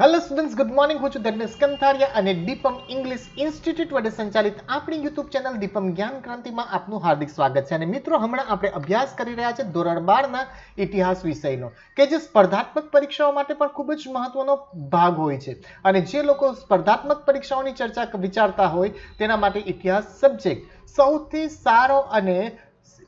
Hello students good morning હું છું ધર્મેશ કંથારિયા અને દીપમ ઇંગ્લિશ ઇન્સ્ટિટ્યૂટ વડે સંચાલિત આપણી યુટ્યુબ ચેનલ દીપમ જ્ઞાન ક્રાંતિમાં આપનું હાર્દિક સ્વાગત છે. અને મિત્રો, હમણાં આપણે અભ્યાસ કરી રહ્યા છે ધોરણ બારના ઇતિહાસ વિષયનો, કે જે સ્પર્ધાત્મક પરીક્ષાઓ માટે પણ ખૂબ જ મહત્વનો ભાગ હોય છે. અને જે લોકો સ્પર્ધાત્મક પરીક્ષાઓની ચર્ચા વિચારતા હોય તેના માટે ઇતિહાસ સબ્જેક્ટ સૌથી સારો અને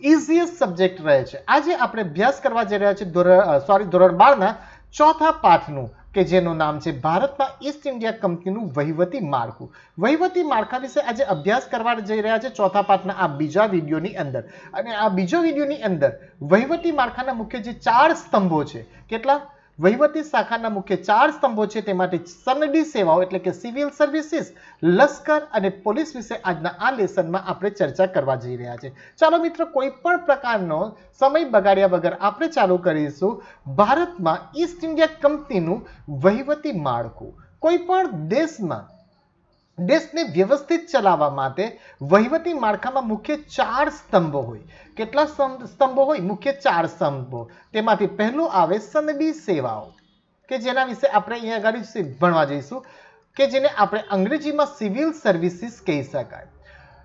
ઇઝીએસ્ટ સબ્જેક્ટ રહે છે. આજે આપણે અભ્યાસ કરવા જઈ રહ્યા છીએ ધોરણ સોરી ધોરણ બારના ચોથા પાઠનું. કે જેનું નામ છે ભારતમાં ઈસ્ટ ઇન્ડિયા કંપનીનું વહીવટી માળખું. વહીવટી માળખા વિશે આજે અભ્યાસ કરવા જઈ રહ્યા છે ચોથા પાઠના આ બીજા વિડીયોની અંદર. અને આ બીજો વિડીયોની અંદર વહીવટી માળખાના મુખ્ય જે ચાર સ્તંભો છે, કેટલા? વહીવટી શાખાના મુખ્ય ચાર સ્તંભો છે, તે માટે સનડી સેવાઓ એટલે કે સિવિલ સર્વિસીસ, લશ્કર અને પોલીસ વિશે આજના આ લેસનમાં આપણે ચર્ચા કરવા જઈ રહ્યા છે. ચાલો મિત્રો, કોઈ પણ પ્રકારનો સમય બગાડ્યા વગર આપણે ચાલુ કરીશું ભારતમાં ઈસ્ટ ઇન્ડિયા કંપનીનું વહીવટી માળખું. કોઈ પણ દેશમાં દેશને વ્યવસ્થિત ચલાવવા માટે વહીવટી માળખામાં મુખ્ય ચાર સ્તંભો હોય. કેટલા સ્તંભો હોય? મુખ્ય ચાર સ્તંભો. તેમાંથી પહેલું આવે સનદી સેવાઓ, કે જેના વિશે આપણે અહીંયા આગળ ભણવા જઈશું, કે જેને આપણે અંગ્રેજીમાં સિવિલ સર્વિસીસ કહી શકાય.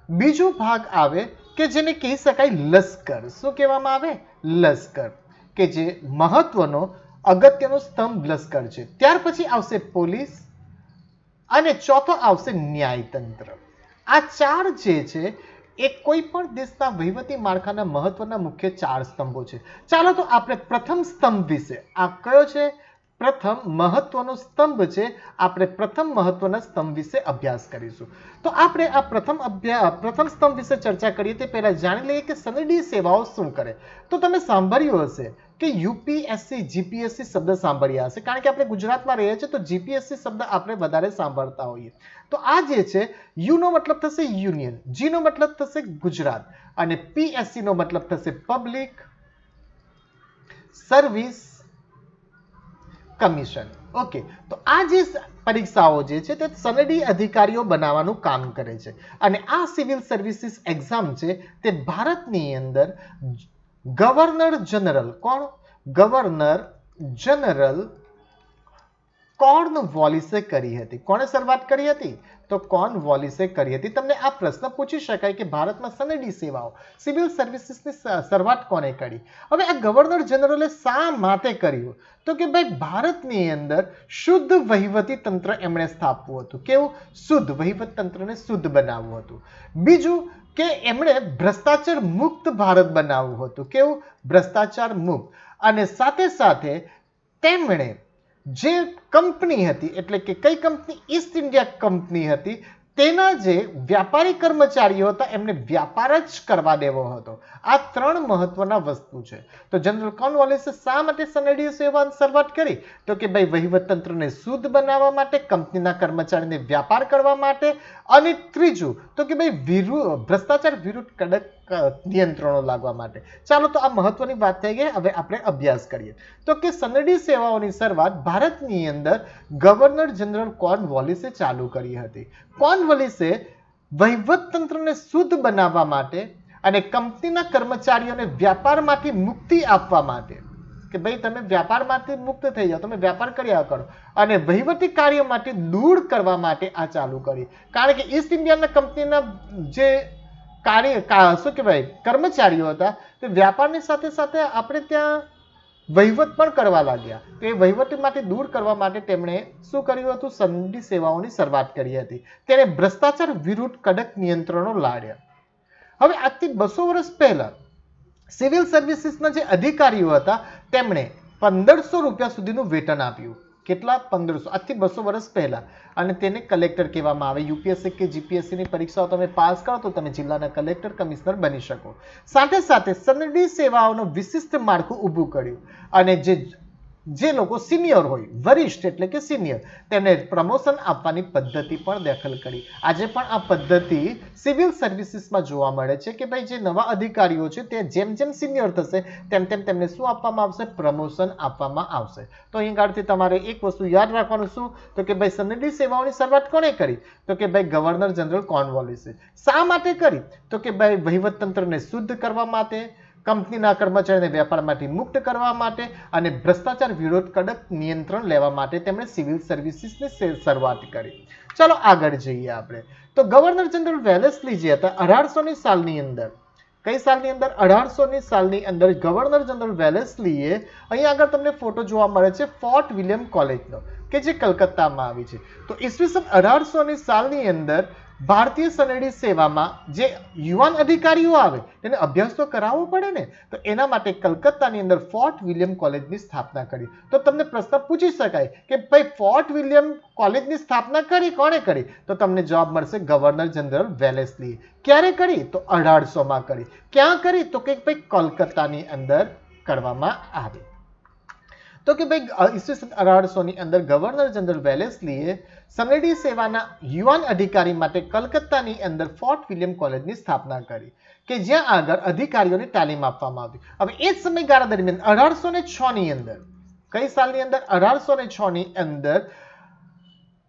બીજો ભાગ આવે કે જેને કહી શકાય લશ્કર. શું કહેવામાં આવે? લશ્કર. કે જે મહત્વનો, અગત્યનો સ્તંભ લશ્કર છે. ત્યાર પછી આવશે પોલીસ અને ચોથો આવશે ન્યાયતંત્ર. આ ચાર જે છે, એ કોઈ પણ દેશના વહીવટી માળખાના મહત્વના મુખ્ય ચાર સ્તંભો છે. ચાલો તો આપણે પ્રથમ સ્તંભ વિશે, આ કયો છે? પ્રથમ મહત્વનો સ્તંભ છે, આપણે પ્રથમ મહત્વના સ્તંભ વિશે અભ્યાસ કરીશું. તો આપણે આ પ્રથમ અભ્યા પ્રથમ સ્તંભ વિશે ચર્ચા કરીએ તે પહેલાં જાણી લઈએ કે સનદી સેવાઓ શું કરે. તો તમે સાંભળ્યું હશે કે યુપીએસસી, જીપીએસસી શબ્દ સાંભળ્યા હશે. કારણ કે આપણે ગુજરાતમાં રહીએ છીએ, તો જીપીએસસી શબ્દ આપણે વધારે સાંભળતા હોઈએ. તો આ જે છે યુનો મતલબ થશે યુનિયન જીનો મતલબ થશે ગુજરાત, અને પીએસસીનો મતલબ થશે પબ્લિક સર્વિસ કમિશન. ઓકે, તો આ જે પરીક્ષાઓ જે છે, તે સનદી અધિકારીઓ બનાવવાનું કામ કરે છે. અને આ સિવિલ સર્વિસીસ એક્ઝામ છે, તે ભારતની અંદર ગવર્નર જનરલ કોણ? ગવર્નર જનરલ કોર્ન વોલિસે કરી હતી? કોણે શરૂઆત કરી હતી? તો કોર્ન વોલિસે કરી હતી? તમને આ પ્રશ્ન પૂછી શકાય કે ભારતમાં સનદી સેવાઓ, સિવિલ સર્વિસીસની શરૂઆત કોને કરી? હવે આ ગવર્નર જનરલે શા માટે કર્યું? તો કે ભાઈ ભારતની અંદર શુદ્ધ વહીવટી તંત્ર એમણે સ્થાપવું હતું. કેવું? શુદ્ધ વહીવટ તંત્રને શુદ્ધ બનાવવું હતું. બીજું કે એમણે ભ્રષ્ટાચાર મુક્ત ભારત બનાવવું હતું. કેવું? ભ્રષ્ટાચાર મુક્ત. અને સાથે સાથે તેમણે જે કંપની હતી, એટલે કે કઈ કંપની? ઈસ્ટ ઇન્ડિયા કંપની હતી. તેના જે વ્યાપારી કર્મચારીઓ હતા, એમને વ્યાપાર જ કરવા દેવો હતો. આ ત્રણ મહત્વના વસ્તુ છે. તો જનરલ કોનવોલેસે શા માટે સનડી સેવાની શરૂઆત કરી? તો કે ભાઈ, વહીવટતંત્રને શુદ્ધ બનાવવા માટે, કંપનીના કર્મચારીને વ્યાપાર કરવા માટે અને ત્રીજું, તો કે ભાઈ ભ્રષ્ટાચાર વિરુદ્ધ કડક નિયંત્રણો લાવવા માટે. ચાલો તો આ મહત્વની વાત થઈ ગઈ, હવે આપણે અભ્યાસ કરીએ. તો કે સનડી સેવાઓની શરૂઆત ભારતની અંદર ગવર્નર જનરલ કોર્નવોલિસે ચાલુ કરી હતી. કોર્નવોલિસે વહીવટતંત્રને શુદ્ધ બનાવવા માટે અને કંપનીના કર્મચારીઓને વ્યાપારમાંથી મુક્તિ આપવા માટે. કે ભાઈ, તમે વ્યાપારમાંથી મુક્ત થઈ જાઓ, તમે વ્યાપાર કર્યા કરો. અને વહીવટી માટે દૂર કરવા માટે આ ચાલુ કરી. કારણ કે ઈસ્ટ ઇન્ડિયાના કંપનીના જે કાર્ય શું કહેવાય, કર્મચારીઓ હતા, તે વ્યાપારની સાથે સાથે આપણે ત્યાં વહીવટ પણ કરવા લાગ્યા. તો એ વહીવટમાંથી દૂર કરવા માટે તેમણે શું કર્યું હતું? સંધિ સેવાઓની શરૂઆત કરી હતી. તેણે ભ્રષ્ટાચાર વિરુદ્ધ કડક નિયંત્રણો લાડ્યા. હવે આજથી બસો વર્ષ પહેલા સિવિલ સર્વિસીસના જે અધિકારીઓ હતા, તેમણે પંદરસો રૂપિયા સુધીનું વેતન આપ્યું. કેટલા પંદરસો આજથી બસો વર્ષ પહેલા. અને તેને કલેક્ટર કહેવામાં આવે. યુપીએસસી કે જીપીએસસી ની પરીક્ષાઓ તમે પાસ કરો તો તમે જિલ્લાના કલેક્ટર, કમિશનર બની શકો. સાથે સાથે સનદી સેવાઓનું વિશિષ્ટ માળખું ઊભું કર્યું. અને જે જે લોકો સિનિયર હોય, વરિષ્ઠ એટલે કે સિનિયર તેને પ્રમોશન આપવાની પદ્ધતિ પણ દાખલ કરી. આજે પણ આ પદ્ધતિ સિવિલ સર્વિસીસમાં જોવા મળે છે કે ભાઈ જે નવા અધિકારીઓ છે તે જેમ જેમ સિનિયર થશે, તેમ તેમ તેમને શું આપવામાં આવશે? પ્રમોશન આપવામાં આવશે. તો અહીં તમારે એક વસ્તુ યાદ રાખવાનું શું? તો કે ભાઈ સનદી સેવાઓની શરૂઆત કોણે કરી? તો કે ભાઈ ગવર્નર જનરલ કોર્નવોલિસે. શા માટે કરી? તો કે ભાઈ વહીવટતંત્રને શુદ્ધ કરવા માટે કંપનીના કર્મચારીને વેપારમાંથી મુક્ત કરવા માટે અને ભ્રષ્ટાચાર વિરોધ કડક નિયંત્રણ લેવા માટે તેમણે સિવિલ સર્વિસીસની શરૂઆત કરી. ચાલો આગળ જઈએ આપણે. તો ગવર્નર જનરલ વેલેસલી જે હતા, અઢારસોની સાલની અંદર, કઈ સાલની અંદર? અઢારસોની સાલની અંદર ગવર્નર જનરલ વેલેસલીએ અહીંયા આગળ તમને ફોટો જોવા મળે છે ફોર્ટ વિલિયમ કોલેજનો, કે જે કલકત્તામાં આવી છે. તો ઈસવીસન અઢારસોની સાલની અંદર ભારતીય સનદી સેવામાં જે યુવાન અધિકારીઓ આવે, તેને અભ્યાસ તો કરાવવો પડે ને? તો એના માટે કલકત્તાની અંદર ફોર્ટ વિલિયમ કોલેજની સ્થાપના કરી. તો તમને પ્રશ્ન પૂછી શકાય કે ભાઈ, ફોર્ટ વિલિયમ કોલેજની સ્થાપના કરી, કોણે કરી? તો તમને જવાબ મળશે ગવર્નર જનરલ વેલેસલીએ. ક્યારે કરી? તો અઢારસોમાં કરી. ક્યાં કરી? તો કે ભાઈ કોલકાતાની અંદર કરવામાં આવી. તો કે ભાઈ ઈસવીસન અઢારસોની અંદર ગવર્નર જનરલ વેલેસલીએ સનદી સેવાના યુવાન અધિકારી માટે કલકત્તાની અંદર ફોર્ટ વિલિયમ કોલેજની સ્થાપના કરી, કે જ્યાં આગળ અધિકારીઓને તાલીમ આપવામાં આવી હવે એ જ સમયગાળા દરમિયાન અઢારસો ને છ ની અંદર, કઈ સાલની અંદર? અઢારસો ને છ ની અંદર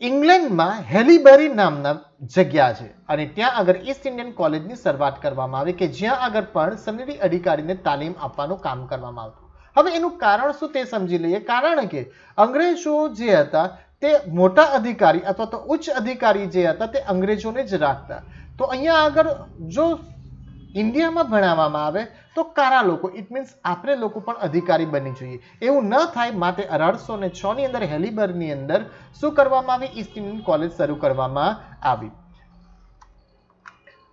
ઇંગ્લેન્ડમાં હેલીબરી નામના જગ્યા છે અને ત્યાં આગળ ઈસ્ટ ઇન્ડિયન કોલેજની શરૂઆત કરવામાં આવી, કે જ્યાં આગળ પણ સનદી અધિકારીને તાલીમ આપવાનું કામ કરવામાં આવતું. હવે એનું કારણ શું તે સમજી લઈએ. કારણ કે અંગ્રેજો જે હતા તે મોટા અધિકારી અથવા તો ઉચ્ચ અધિકારી જે હતા તે અંગ્રેજોને જ રાખતા. તો અહીંયા આગળ જો ઇન્ડિયામાં ભણાવવામાં આવે તો કારા લોકો ઇટ મીન્સ આપણે લોકો પણ અધિકારી બની જોઈએ. એવું ન થાય, માટે અઢારસો ને છ ની અંદર હેલિબર્ગની અંદર શું કરવામાં આવી? ઈસ્ટ ઇન્ડિયન કોલેજ શરૂ કરવામાં આવી.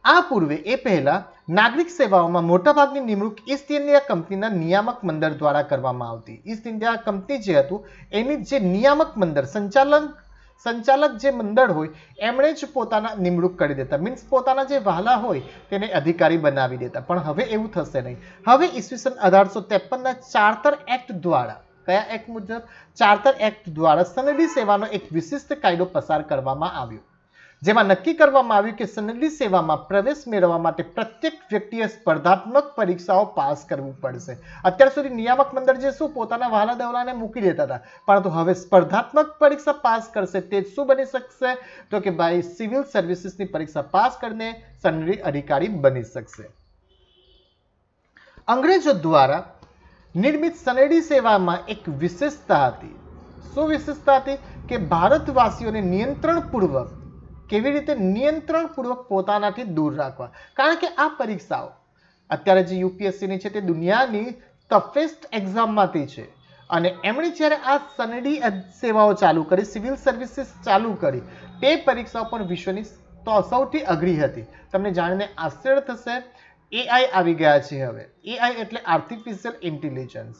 આ પૂર્વે, એ પહેલા નાગરિક સેવાઓમાં મોટાભાગની નિમણૂક ઈસ્ટ ઇન્ડિયા કંપનીના નિયામક મંડળ દ્વારા કરવામાં આવતી. ઈસ્ટ ઇન્ડિયા કંપની જે હતું, એની જે નિયામક મંડળ, સંચાલન, સંચાલક જે મંડળ હોય, એમણે જ પોતાના નિમણૂક કરી દેતા. મીન્સ પોતાના જે વહાલા હોય, તેને અધિકારી બનાવી દેતા. પણ હવે એવું થશે નહીં. હવે ઈસવીસન અઢારસો ત્રેપનના ચાર્ટર એક્ટ દ્વારા, કયા એક્ટ મુજબ? ચાર્ટર એક્ટ દ્વારા સનદી સેવાનો એક વિશિષ્ટ કાયદો પસાર કરવામાં આવ્યો. જેમાં નક્કી કરવામાં આવ્યું કે સનદી સેવામાં પ્રવેશ મેળવવા માટે પ્રત્યેક વ્યક્તિએ સ્પર્ધાત્મક પરીક્ષાઓ પાસ કરવું પડશે. અત્યાર સુધી નિયામક મંડળ જે શું પોતાના વહાલા દવલાને મૂકી દેતા હતા, પરંતુ હવે સ્પર્ધાત્મક પરીક્ષા પાસ કરશે તે શું બની શકશે? તો કે ભાઈ, સિવિલ સર્વિસીસની પરીક્ષા પાસ કરીને સનદી અધિકારી બની શકશે. અંગ્રેજો દ્વારા નિર્મિત સનેડી સેવામાં એક વિશેષતા હતી. શું વિશેષતા હતી? કે ભારતવાસીઓને નિયંત્રણપૂર્વક કેવી રીતે નિયંત્રણપૂર્વક પોતાનાથી દૂર રાખવા? કારણ કે આ પરીક્ષાઓ, અત્યારે જે યુપીએસસીની છે તે દુનિયાની ટફેસ્ટ એક્ઝામમાંથી છે. અને એમણે જ્યારે આ સનડી સેવાઓ ચાલુ કરી સિવિલ સર્વિસીસ ચાલુ કરી, તે પરીક્ષાઓ પણ વિશ્વની તો સૌથી અઘરી હતી. તમને જાણીને આશ્ચર્ય થશે એઆઈ આવી ગયા છે હવે. એઆઈ એટલે આર્ટિફિશિયલ ઇન્ટેલિજન્સ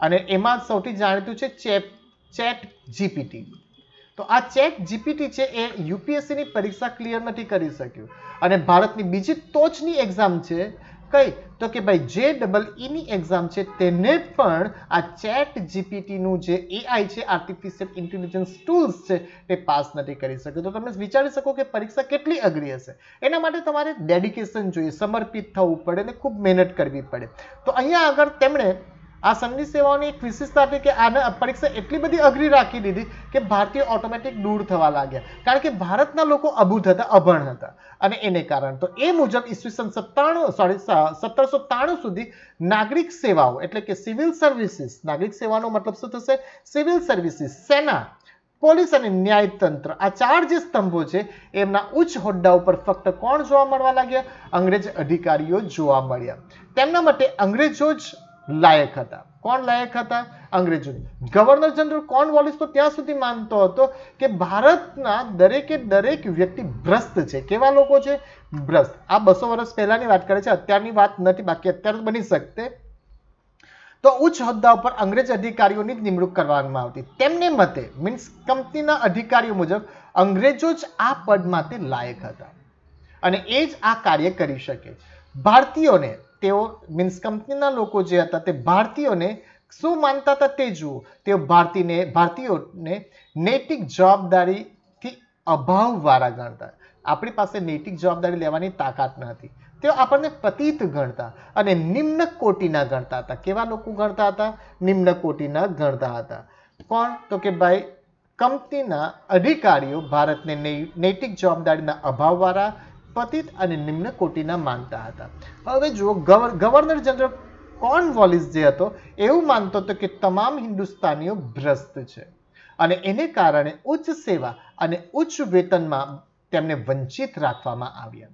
અને એમાં સૌથી જાણીતું છે ચેપ, ચેટ જીપીટી તો આ ચેટ જીપીટી છે એ યુપીએસસીની પરીક્ષા ક્લિયર નથી કરી શક્યું. અને ભારતની બીજી ટોચની એક્ઝામ છે કઈ? તો કે ભાઈ જે ડબલ ઈની એક્ઝામ છે તેને પણ આ ચેટ જીપીટીનું જે એઆઈ છે આર્ટિફિશિયલ ઇન્ટેલિજન્સ ટૂલ્સ છે, તે પાસ નથી કરી શક્યું. તો તમે વિચારી શકો કે પરીક્ષા કેટલી અઘરી હશે. એના માટે તમારે ડેડિકેશન જોઈએ, સમર્પિત થવું પડે અને ખૂબ મહેનત કરવી પડે. તો અહીંયા આગળ તેમણે આ સંઘની સેવાઓની એક વિશેષતા હતી કે આને પરીક્ષા એટલી બધી અઘરી રાખી દીધી કે ભારતીય ઓટોમેટિક દૂર થવા લાગ્યા. કારણ કે ભારતના લોકો અબૂધ હતા, અભણ હતા. અને એને કારણ તો એ મુજબ ઈસવીસન સત્તાણું સોરી સત્તરસો ત્રાણું સુધી નાગરિક સેવાઓ એટલે કે સિવિલ સર્વિસીસ, નાગરિક સેવાનો મતલબ શું થશે? સિવિલ સર્વિસીસ, સેના, પોલીસ અને ન્યાયતંત્ર, આ ચાર જે સ્તંભો છે, એમના ઉચ્ચ હોદ્દા ઉપર ફક્ત કોણ જોવા મળવા લાગ્યા? અંગ્રેજ અધિકારીઓ જોવા મળ્યા. તેમના માટે અંગ્રેજો જ લાયક હતા. કોણ લાયક હતા? અંગ્રેજો ગવર્નર જનરલ કોર્નવોલિસ તો ત્યાં સુધી માનતો હતો કે ભારતના દરેકે દરેક વ્યક્તિ ભ્રષ્ટ છે. કેવા લોકો છે? ભ્રષ્ટ. આ બસો વર્ષ પહેલાની વાત કરે છે. અત્યારની વાત નથી. બાકી અત્યારે બની શકતે તો ઉચ્ચ હોદ્દા ઉપર અંગ્રેજ અધિકારીઓની નિમણૂક કરવામાં આવતી. તેમને મતે, મીન્સ કંપનીના અધિકારીઓ મુજબ, અંગ્રેજો જ આ પદ માટે લાયક હતા. અને એ જ આ કાર્ય કરી શકે ભારતીયોને તેઓ મીન્સ કંપનીના લોકો જે હતા તે ભારતીયોને શું માનતા હતા તે જુઓ. તેઓ ભારતીયને ભારતીયોને નૈતિક જવાબદારીથી અભાવવાળા ગણતા. આપણી પાસે નૈતિક જવાબદારી લેવાની તાકાત ન હતી. તેઓ આપણને પતિત ગણતા અને નિમ્ન કોટીના ગણતા હતા. કેવા લોકો ગણતા હતા? નિમ્ન કોટીના ગણતા હતા. કોણ? તો કે ભાઈ, કંપનીના અધિકારીઓ ભારતને નૈતિક જવાબદારીના અભાવવાળા પતિત અને નિમ્ન કોટીના માનતા હતા. હવે જુઓ ગવર્નર જનરલ કોર્નવોલિસ જે હતો, એવું માનતો હતો કે તમામ હિન્દુસ્તાનીઓ ભ્રષ્ટ છે. અને એને કારણે ઉચ્ચ સેવા અને ઉચ્ચ વેતનમાં તેમને વંચિત રાખવામાં આવ્યા.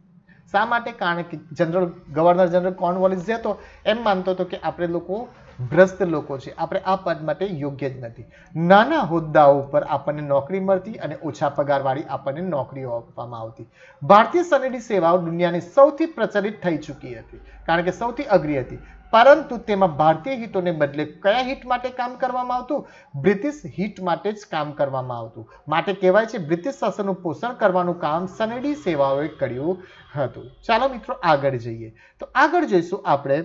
શા માટે? કારણ કે જનરલ, ગવર્નર જનરલ કોર્નવોલિસ જે હતો, એમ માનતો હતો કે આપણે લોકો ભ્રષ્ટ લોકો છે. આપણે આ પદ માટે યોગ્ય જ નથી. નાના હોદ્દાઓ ઉપર આપણને નોકરી મળતી અને ઓછા પગારવાળી આપણને નોકરીઓ આપવામાં આવતી. ભારતીય સનદી સેવાઓ દુનિયાની સૌથી પ્રચલિત થઈ ચૂકી હતી, કારણ કે સૌથી અઘરી હતી. પરંતુ તેમાં ભારતીય હિતોને બદલે કયા હિટ માટે કામ કરવામાં આવતું? બ્રિટિશ હિટ માટે જ કામ કરવામાં આવતું. માટે કહેવાય છે, બ્રિટિશ શાસનનું પોષણ કરવાનું કામ સનેડી સેવાઓએ કર્યું હતું. ચાલો મિત્રો આગળ જઈએ. તો આગળ જઈશું આપણે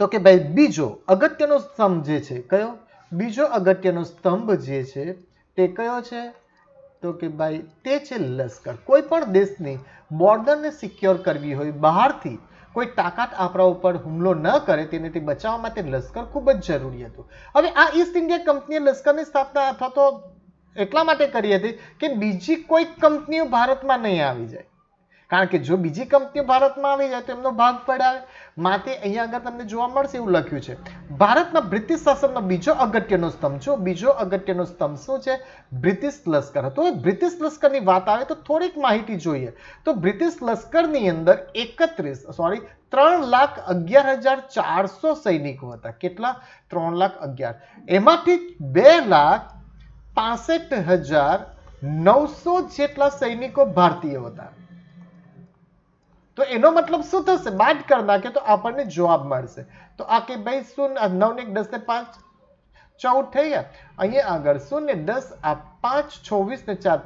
તો કે ભાઈ, બીજો અગત્યનો સ્તંભ જે છે, કયો? બીજો અગત્યનો સ્તંભ જે છે, તે કયો છે? તો કે ભાઈ, તે છે લશ્કર. કોઈ પણ દેશની બોર્ડરને સિક્યોર કરવી હોય, બહારથી કોઈ તાકાત આપણા ઉપર હુમલો ન કરે તેનેથી બચાવવા માટે લશ્કર ખૂબ જ જરૂરી હતું. હવે આ ઈસ્ટ ઇન્ડિયા કંપનીએ લશ્કરની સ્થાપના અથવા તો એટલા માટે કરી હતી કે બીજી કોઈ કંપનીઓ ભારતમાં નહીં આવી જાય. કારણ કે જો બીજી કંપનીઓ ભારતમાં આવી જાય તો એમનો ભાગ પડાવે માટે અહીંયા આગળ તમને જોવા મળશે એવું લખ્યું છે. ભારતમાં બ્રિટિશ શાસનનો બીજો અગત્યનો સ્તંભ જો બીજો અગત્યનો સ્તંભ શું છે? બ્રિટિશ લશ્કર. હતો બ્રિટિશ લશ્કરની વાત આવે તો થોડીક માહિતી જોઈએ. તો બ્રિટિશ લશ્કરની અંદર એકત્રીસ સોરી ત્રણ લાખ અગિયાર હજાર ચારસો સૈનિકો હતા. કેટલા? ત્રણ લાખ અગિયાર. એમાંથી બે લાખ પાસઠ હજાર નવસો જેટલા સૈનિકો ભારતીય હતા. તો એનો મતલબ શું થશે? બાદ કરી નાખે તો આપણને જવાબ મળશે. તો આ કે ભાઈ શૂન્ય નવ ને દસ ને પાંચ, ચૌદ થઈ ગયા. અહીંયા આગળ શૂન્ય, દસ, આ પાંચ, છવ્વીસ ને ચાર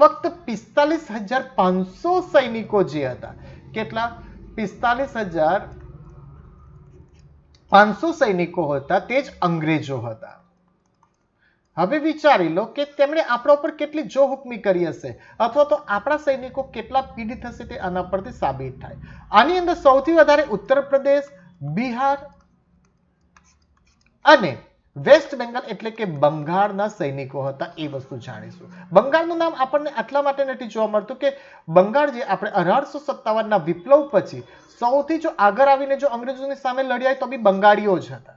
ફક્ત પિસ્તાલીસ હજાર પાંચસો સૈનિકો જે હતા, કેટલા? પિસ્તાલીસ હજાર પાંચસો સૈનિકો હતા, તે જ અંગ્રેજો હતા. હવે વિચારી લો કે તેમણે આપણા ઉપર કેટલી જો હુકમી કરી હશે, અથવા તો આપણા સૈનિકો કેટલા પીડિત હશે તે આના પરથી સાબિત થાય. આની અંદર સૌથી વધારે ઉત્તર પ્રદેશ, બિહાર અને વેસ્ટ બેંગાલ એટલે કે બંગાળના સૈનિકો હતા એ વસ્તુ જાણીશું. બંગાળનું નામ આપણને આટલા માટે નથી જોવા મળતું કે બંગાળ જે આપણે અઢારસો સત્તાવનના વિપ્લવ પછી સૌથી જો આગળ આવીને જો અંગ્રેજોની સામે લડ્યા તો બી બંગાળીઓ જ હતા.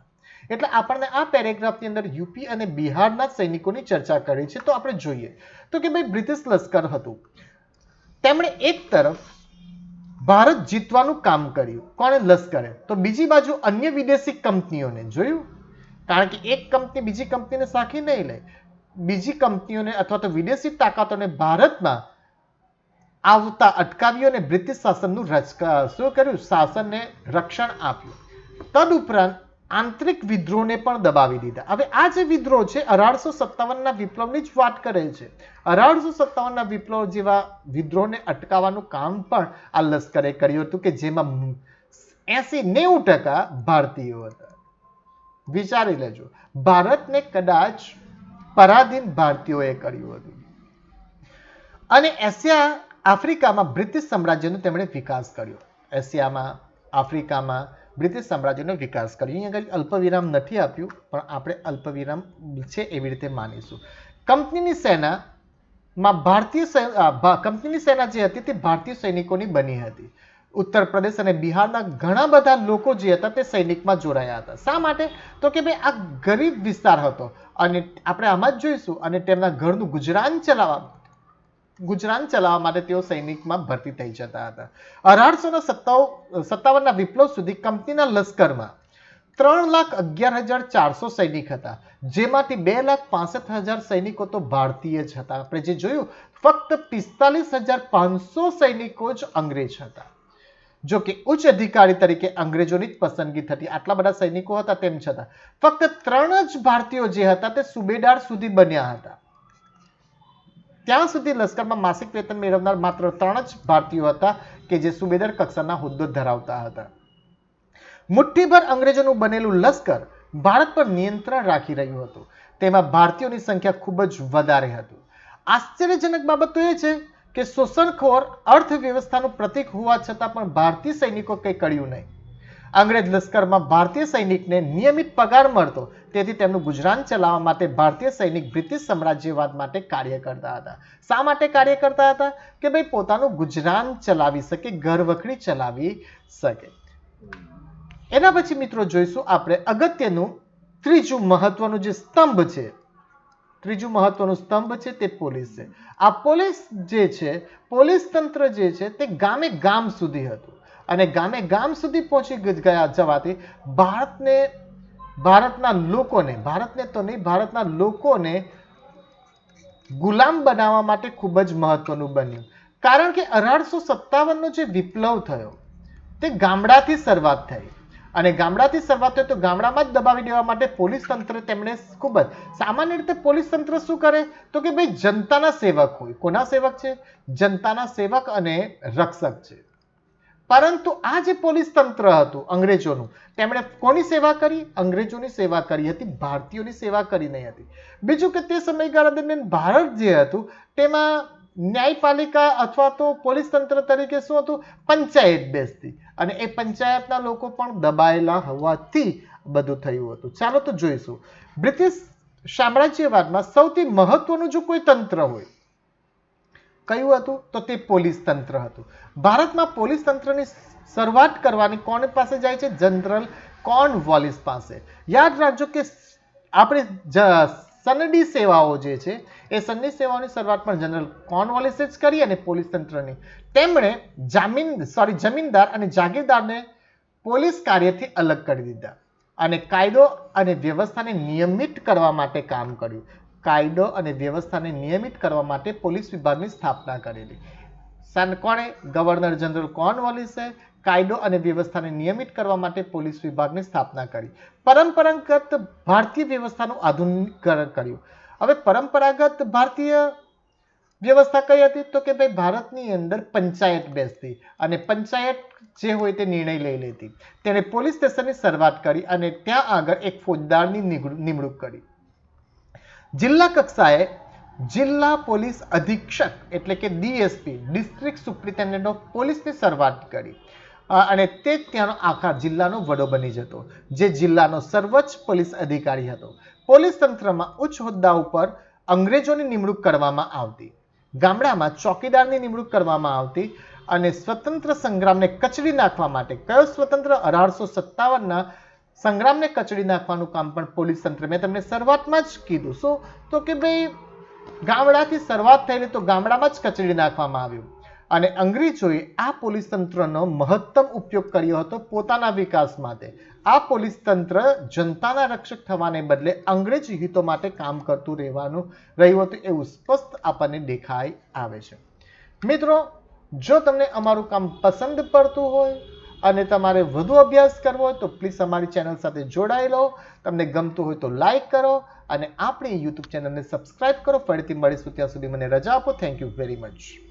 એટલે આપણને આ પેરેગ્રાફની અંદર યુપી અને બિહારના સૈનિકોની ચર્ચા કરી છે, તો આપણે જોઈએ. તો કે ભાઈ બ્રિટિશ લશ્કર હતું. તેમણે એક તરફ ભારત જીતવાનું કામ કર્યું. કોણે? લશ્કરે. તો બીજી બાજુ અન્ય વિદેશી કંપનીઓને જોયું. કારણ કે એક કંપની બીજી કંપનીને સાખી નહીં લે. બીજી કંપનીઓને અથવા તો વિદેશી તાકાતોને ભારતમાં આવતા અટકાવ્યું અને બ્રિટિશ શાસનનું રચકા શું કર્યું? શાસનને રક્ષણ આપ્યું. તદુપરાંત આંતરિક વિદ્રોહને પણ દબાવી દીધા. હવે આ જે વિદ્રોહ છે, અઢારસો સત્તાવનના વિપ્લવની જ વાત કરે છે. અઢારસો સત્તાવનના વિપ્લવ જેવા વિદ્રોહને અટકાવવાનું કામ પણ આ લશ્કરે કર્યું હતું કે જેમાં એસી નેવું ટકા ભારતીયો હતા. વિચારી લેજો. ભારતને કદાચ પરાધીન ભારતીયોએ કર્યું હતું. અને એશિયા આફ્રિકામાં બ્રિટિશ સામ્રાજ્યનો તેમણે વિકાસ કર્યો. એશિયામાં, આફ્રિકામાં બ્રિટિશ સામ્રાજ્યનો વિકાસ કર્યો. અહીંયા આગળ અલ્પવિરામ નથી આપ્યું, પણ આપણે અલ્પવિરામ છે એવી રીતે માનીશું. કંપનીની સેના માં ભારતીય કંપનીની સેના જે હતી તે ભારતીય સૈનિકોની બની હતી. ઉત્તર પ્રદેશ અને બિહારના ઘણા બધા લોકો જે હતા તે સૈનિકમાં જોડાયા હતા. શા માટે? તો કે ભાઈ, આ ગરીબ વિસ્તાર હતો અને આપણે આમાં જ જોઈશું અને તેમના ઘરનું ગુજરાન ચલાવવા ગુજરાન ચલાવવા માટે તેઓ સૈનિકમાં ભરતી થઈ જતા હતા. અઢારસો સત્તાવનના વિપ્લવ સુધી કંપનીના લશ્કરમાં ત્રણ લાખ અગિયાર હજાર ચારસો સૈનિક હતા. જેમાંથી બે લાખ પાસઠ હજાર સૈનિકો તો ભારતીય જ હતા. આપણે જે જોયું, ફક્ત પિસ્તાલીસ હજાર પાંચસો સૈનિકો જ અંગ્રેજ હતા. જો કે ઉચ્ચ અધિકારી તરીકે અંગ્રેજોની જ પસંદગી થતી. આટલા બધા સૈનિકો હતા તેમ છતાં, ફક્ત ત્રણ જ ભારતીયો જે હતા તે સુબેદાર સુધી બન્યા હતા. ત્યાં સુધી લશ્કરમાં માસિક વેતન મેળવનાર માત્ર ત્રણ જ ભારતીયો હતા કે જે સુબેદાર કક્ષાના હોદ્દો ધરાવતા હતા. મુઠ્ઠીભર અંગ્રેજોનું બનેલું લશ્કર ભારત પર નિયંત્રણ રાખી રહ્યું હતું. તેમાં ભારતીયોની સંખ્યા ખૂબ જ વધારે હતી. આશ્ચર્યજનક બાબત તો એ છે કે શોષણખોર અર્થવ્યવસ્થાનું પ્રતીક હોવા છતાં પણ ભારતીય સૈનિકો કંઈ કર્યું નહીં. અંગ્રેજ લશ્કરમાં ભારતીય સૈનિકને નિયમિત પગાર મળતો, તેથી તેમનું ગુજરાન ચલાવવા માટે ભારતીય સૈનિક બ્રિટિશ સામ્રાજ્યવાદ માટે કાર્ય કરતા હતા. શા માટે કાર્ય કરતા હતા? કે ભાઈ પોતાનું ગુજરાન ચલાવી શકે ઘરવખરી ચલાવી શકે. એના પછી મિત્રો જોઈશું આપણે અગત્યનું ત્રીજું મહત્વનું જે સ્તંભ છે. ત્રીજું મહત્વનું સ્તંભ છે તે પોલીસ છે. આ પોલીસ જે છે, પોલીસ તંત્ર જે છે તે ગામે ગામ સુધી હતું. અને ગામે ગામ સુધી પહોંચી ગયા જવાથી ભારતને, ભારતના લોકોને, ભારતને તો નહીં, ભારતના લોકોને ગુલામ બનાવવા માટે ખૂબ જ મહત્વનું બન્યું. કારણ કે અઢારસો સત્તાવનનો જે વિપ્લવ થયો, તે ગામડાથી શરૂઆત થઈ. અને ગામડાથી શરૂઆત થઈ તો ગામડામાં જ દબાવી દેવા માટે પોલીસ તંત્ર તેમણે ખૂબ જ સામાન્ય રીતે પોલીસ તંત્ર શું કરે? તો કે ભાઈ જનતાના સેવક હોય. કોના સેવક છે? જનતાના સેવક અને રક્ષક છે. પરંતુ આ જે પોલીસ તંત્ર હતું, અંગ્રેજોનું, તેમણે કોની સેવા કરી? અંગ્રેજોની સેવા કરી હતી, ભારતીયોની સેવા કરી નહીં હતી. બીજું કે તે સમયગાળા દરમિયાન ભારત જે હતું, તેમાં ન્યાયપાલિકા અથવા તો પોલીસ તંત્ર તરીકે શું હતું? પંચાયત બેસતી. અને એ પંચાયતના લોકો પણ દબાયેલા હોવાથી બધું થયું હતું. ચાલો તો જોઈશું. બ્રિટિશ સામ્રાજ્યવાદમાં સૌથી મહત્વનું જો કોઈ તંત્ર હોય કયું હતું? તો તે પોલીસ તંત્ર હતું. ભારતમાં પોલીસ તંત્રની શરૂઆત કરવાની કોણ પાસે જાય છે? જનરલ કોર્નવોલિસ પાસે. યાદ રાખજો કે આપણે સનદી સેવાઓ જે છે, એ સનદી સેવાઓની શરૂઆત પણ જનરલ કોર્નવોલિસે જ કરી અને પોલીસ તંત્રની. તેમણે જામીન સોરી જમીનદાર અને જાગીરદારને પોલીસ કાર્યથી અલગ કરી દીધા અને કાયદો અને વ્યવસ્થાને નિયમિત કરવા માટે કામ કર્યું. કાયદો અને વ્યવસ્થાને નિયમિત કરવા માટે પોલીસ વિભાગની સ્થાપના કરેલી. સન કોણે? ગવર્નર જનરલ કોર્નવોલિસે કાયદો અને વ્યવસ્થાને નિયમિત કરવા માટે પોલીસ વિભાગની સ્થાપના કરી. પરંપરાગત ભારતીય વ્યવસ્થાનું આધુનિકરણ કર્યું. હવે પરંપરાગત ભારતીય વ્યવસ્થા કઈ હતી? તો કે ભાઈ ભારતની અંદર પંચાયત બેસતી અને પંચાયત જે હોય તે નિર્ણય લઈ લેતી. તેણે પોલીસ સ્ટેશનની શરૂઆત કરી અને ત્યાં આગળ એક ફોજદારની નિમણૂક કરી. જિલ્લા કક્ષાએ જિલ્લા પોલીસ અધિક્ષક એટલે કે ડીએસપી, ડિસ્ટ્રિક્ટ સુપ્રિન્ટેન્ડન્ટ ઓફ પોલીસની શરૂઆત કરી. અને તે ત્યાંનો આખા જિલ્લાનો વડો બની જતો, જે જિલ્લાનો સર્વોચ્ચ પોલીસ અધિકારી હતો. પોલીસ તંત્રમાં ઉચ્ચ હોદ્દા ઉપર અંગ્રેજોની નિમણૂક કરવામાં આવતી, ગામડામાં ચોકીદારની નિમણૂક કરવામાં આવતી અને સ્વતંત્ર સંગ્રામને કચડી નાખવા માટે કયો સ્વતંત્ર અઢારસો સત્તાવનના સંગ્રામને કચડી નાખવાનું કામ પણ પોલીસ તંત્ર મેં તમને શરૂઆતમાં જ કીધું. શું? તો કે ભાઈ, ગામડાથી શરૂઆત થયેલી તો ગામડામાં જ કચડી નાખવામાં આવ્યું. અને અંગ્રેજોએ આ પોલીસ તંત્રનો મહત્તમ ઉપયોગ કર્યો હતો પોતાના વિકાસ માટે. આ પોલીસ તંત્ર જનતાના રક્ષક થવાને બદલે અંગ્રેજ હિતો માટે કામ કરતું રહેવાનું રહ્યું હતું એવું સ્પષ્ટ આપણને દેખાઈ આવે છે. મિત્રો, જો તમને અમારું કામ પસંદ પડતું હોય અને તમારે વધુ અભ્યાસ કરવો હોય તો પ્લીઝ અમારી ચેનલ સાથે જોડાઈ લો તમને ગમતું હોય તો લાઈક કરો અને આપણી યુટ્યુબ ચેનલને સબસ્ક્રાઇબ કરો. ફરીથી મળીશું ત્યાં સુધી મને રજા આપો. Thank you very much